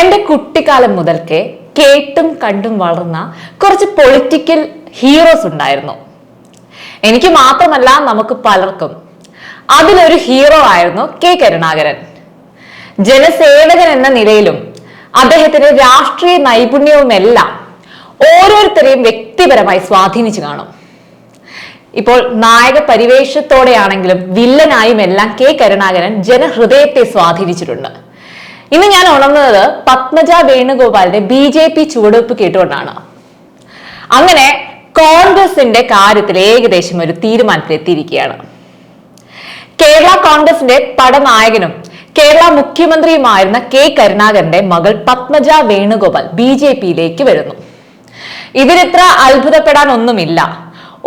എന്റെ കുട്ടിക്കാലം മുതൽക്കേ കേട്ടും കണ്ടും വളർന്ന കുറച്ച് പൊളിറ്റിക്കൽ ഹീറോസ് ഉണ്ടായിരുന്നു. എനിക്ക് മാത്രമല്ല നമുക്ക് പലർക്കും. അതിലൊരു ഹീറോ ആയിരുന്നു കെ കരുണാകരൻ. ജനസേവകൻ എന്ന നിലയിലും അദ്ദേഹത്തിന്റെ രാഷ്ട്രീയ നൈപുണ്യവുമെല്ലാം ഓരോരുത്തരെയും വ്യക്തിപരമായി സ്വാധീനിച്ചു കാണും. ഇപ്പോൾ നായക പരിവേഷത്തോടെയാണെങ്കിലും വില്ലനായും എല്ലാം കെ കരുണാകരൻ ജനഹൃദയത്തെ സ്വാധീനിച്ചിട്ടുണ്ട്. ഇന്ന് ഞാൻ ഉണർന്നത് പത്മജ വേണുഗോപാലിന്റെ ബി ജെ പി ചുവടുവെപ്പ് കേട്ടുകൊണ്ടാണ്. അങ്ങനെ കോൺഗ്രസിന്റെ കാര്യത്തിൽ ഏകദേശം ഒരു തീരുമാനത്തിലെത്തിയിരിക്കുകയാണ്. കേരള കോൺഗ്രസിന്റെ പടനായകനും കേരള മുഖ്യമന്ത്രിയുമായിരുന്ന കെ കരുണാകരന്റെ മകൾ പത്മജ വേണുഗോപാൽ ബി ജെ പിയിലേക്ക് വരുന്നു. ഇതിലിത്ര അത്ഭുതപ്പെടാൻ ഒന്നുമില്ല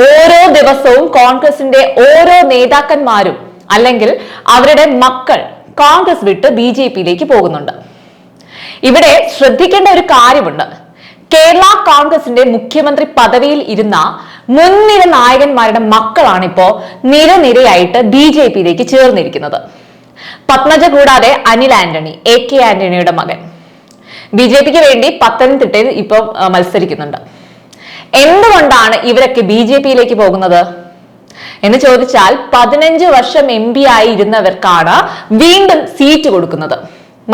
ഓരോ ദിവസവും കോൺഗ്രസിന്റെ ഓരോ നേതാക്കന്മാരും അല്ലെങ്കിൽ അവരുടെ മക്കൾ കോൺഗ്രസ് വിട്ട് ബി ജെ പിയിലേക്ക് പോകുന്നുണ്ട്. ഇവിടെ ശ്രദ്ധിക്കേണ്ട ഒരു കാര്യമുണ്ട്. കേരള കോൺഗ്രസിന്റെ മുഖ്യമന്ത്രി പദവിയിൽ ഇരുന്ന മുൻനിര നായകന്മാരുടെ മക്കളാണ് ഇപ്പോ നിരനിരയായിട്ട് ബി ജെ പിയിലേക്ക് ചേർന്നിരിക്കുന്നത്. പത്മജ കൂടാതെ അനിൽ ആന്റണി എ കെ ആന്റണിയുടെ മകൻ. ബി ജെ പിക്ക് വേണ്ടി പത്തനംതിട്ടയിൽ ഇപ്പോൾ മത്സരിക്കുന്നുണ്ട്. എന്തുകൊണ്ടാണ് ഇവരൊക്കെ ബി ജെ പിയിലേക്ക് പോകുന്നത്? എന്ന് ചോദിച്ചാൽ പതിനഞ്ച് വർഷം എം പി ആയി ഇരുന്നവർക്കാണ് വീണ്ടും സീറ്റ് കൊടുക്കുന്നത്.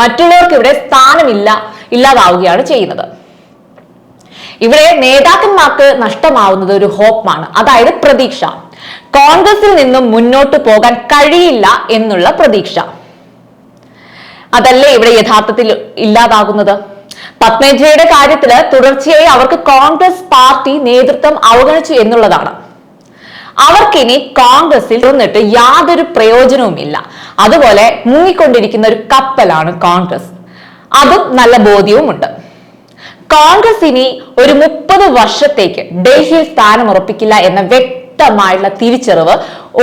മറ്റുള്ളവർക്ക് ഇവിടെ സ്ഥാനമില്ല ഇല്ലാതാവുകയാണ് ചെയ്യുന്നത്. ഇവിടെ നേതാക്കന്മാർക്ക് നഷ്ടമാവുന്നത് ഒരു ഹോപ്പാണ്. അതായത് പ്രതീക്ഷ. കോൺഗ്രസിൽ നിന്നും മുന്നോട്ട് പോകാൻ കഴിയില്ല എന്നുള്ള പ്രതീക്ഷ. അതല്ലേ ഇവിടെ യഥാർത്ഥത്തിൽ ഇല്ലാതാകുന്നത്? പത്മജയുടെ കാര്യത്തിൽ തുടർച്ചയായി അവർക്ക് കോൺഗ്രസ് പാർട്ടി നേതൃത്വം അവഗണിച്ചു എന്നുള്ളതാണ്. അവർക്കിനി കോൺഗ്രസിൽ നിന്നിട്ട് യാതൊരു പ്രയോജനവുമില്ല. അതുപോലെ മുങ്ങിക്കൊണ്ടിരിക്കുന്ന ഒരു കപ്പലാണ് കോൺഗ്രസ്. അതും നല്ല ബോധ്യവുമുണ്ട്. കോൺഗ്രസ് ഇനി ഒരു മുപ്പത് വർഷത്തേക്ക് ഡൽഹിയിൽ സ്ഥാനം ഉറപ്പിക്കില്ല എന്ന വ്യക്തമായുള്ള തിരിച്ചറിവ്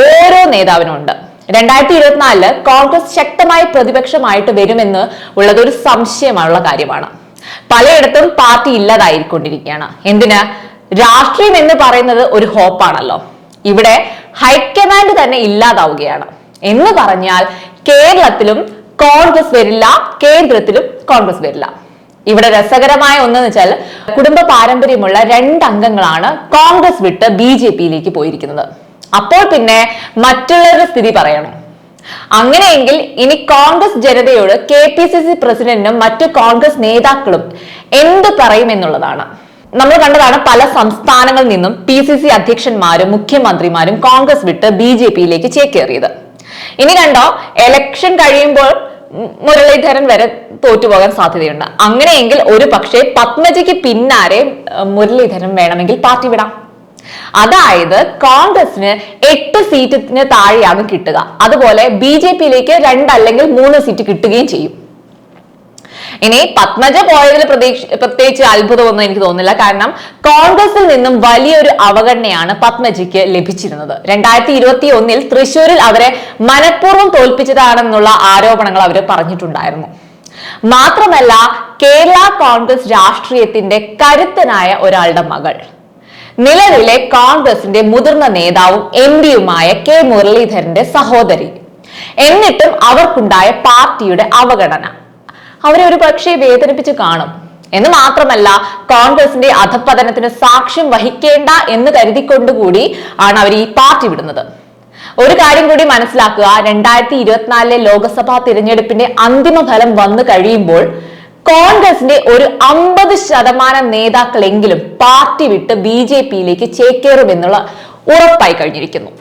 ഓരോ നേതാവിനുണ്ട്. രണ്ടായിരത്തി ഇരുപത്തിനാലിൽ കോൺഗ്രസ് ശക്തമായ പ്രതിപക്ഷമായിട്ട് വരുമെന്ന് ഉള്ളത് ഒരു സംശയമായുള്ള കാര്യമാണ്. പലയിടത്തും പാർട്ടി ഇല്ലാതായിക്കൊണ്ടിരിക്കുകയാണ്. എന്തിന്? രാഷ്ട്രീയം എന്ന് പറയുന്നത് ഒരു ഹോപ്പാണല്ലോ ഇവിടെ ഹൈക്കമാൻഡ് തന്നെ ഇല്ലാതാവുകയാണ്. എന്ന് പറഞ്ഞാൽ കേരളത്തിലും കോൺഗ്രസ് വരില്ല കേന്ദ്രത്തിലും കോൺഗ്രസ് വരില്ല. ഇവിടെ രസകരമായ ഒന്നെന്ന് വെച്ചാൽ കുടുംബ പാരമ്പര്യമുള്ള രണ്ട് അംഗങ്ങളാണ് കോൺഗ്രസ് വിട്ട് ബി ജെ പിയിലേക്ക് പോയിരിക്കുന്നത്. അപ്പോൾ പിന്നെ മറ്റുള്ളവരുടെ സ്ഥിതി പറയണം. അങ്ങനെയെങ്കിൽ ഇനി കോൺഗ്രസ് ജനതയോട് കെ പി സി സി പ്രസിഡന്റും മറ്റു കോൺഗ്രസ് നേതാക്കളും എന്ത് പറയുമെന്നുള്ളതാണ് നമ്മൾ കണ്ടതാണ് പല സംസ്ഥാനങ്ങളിൽ നിന്നും പി സി സി അധ്യക്ഷന്മാരും മുഖ്യമന്ത്രിമാരും കോൺഗ്രസ് വിട്ട് ബി ജെ പിയിലേക്ക് ചേക്കേറിയത്. ഇനി കണ്ടോ എലക്ഷൻ കഴിയുമ്പോൾ മുരളീധരൻ വരെ തോറ്റുപോകാൻ സാധ്യതയുണ്ട്. അങ്ങനെയെങ്കിൽ ഒരു പക്ഷേ പത്മജിക്ക് പിന്നാലെ മുരളീധരൻ വേണമെങ്കിൽ പാർട്ടി വിടാം. അതായത് കോൺഗ്രസിന് എട്ട് സീറ്റിന് താഴെയാണ് കിട്ടുക. അതുപോലെ ബി ജെ പിയിലേക്ക് രണ്ടല്ലെങ്കിൽ മൂന്ന് സീറ്റ് കിട്ടുകയും ചെയ്യും. ഇനി പത്മജ പോയതിൽ പ്രതീക്ഷ പ്രത്യേകിച്ച് അത്ഭുതമൊന്നും എനിക്ക് തോന്നുന്നില്ല. കാരണം കോൺഗ്രസിൽ നിന്നും വലിയൊരു അവഗണനയാണ് പത്മജിക്ക് ലഭിച്ചിരുന്നത്. രണ്ടായിരത്തി ഇരുപത്തി ഒന്നിൽ തൃശൂരിൽ അവരെ മനഃപൂർവം തോൽപ്പിച്ചതാണെന്നുള്ള ആരോപണങ്ങൾ അവർ പറഞ്ഞിട്ടുണ്ടായിരുന്നു. മാത്രമല്ല കേരള കോൺഗ്രസ് രാഷ്ട്രീയത്തിന്റെ കരുത്തനായ ഒരാളുടെ മകൾ. നിലവിലെ കോൺഗ്രസിന്റെ മുതിർന്ന നേതാവും എം പിയുമായ കെ മുരളീധരന്റെ സഹോദരി. എന്നിട്ടും അവർക്കുണ്ടായ പാർട്ടിയുടെ അവഗണന. അവരെ ഒരു പക്ഷേ വേദനിപ്പിച്ച് കാണും. എന്ന് മാത്രമല്ല കോൺഗ്രസിന്റെ അധപ്പതനത്തിന് സാക്ഷ്യം വഹിക്കേണ്ട എന്ന് കരുതിക്കൊണ്ടുകൂടി ആണ് അവർ ഈ പാർട്ടി വിടുന്നത്. ഒരു കാര്യം കൂടി മനസ്സിലാക്കുക രണ്ടായിരത്തി ഇരുപത്തിനാലിലെ ലോക്സഭാ തിരഞ്ഞെടുപ്പിന്റെ അന്തിമ ഫലം വന്നു കഴിയുമ്പോൾ കോൺഗ്രസിന്റെ ഒരു അമ്പത് ശതമാനം നേതാക്കളെങ്കിലും പാർട്ടി വിട്ട് ബി ജെ പിയിലേക്ക് ചേക്കേറുമെന്നുള്ള ഉറപ്പായി കഴിഞ്ഞിരിക്കുന്നു.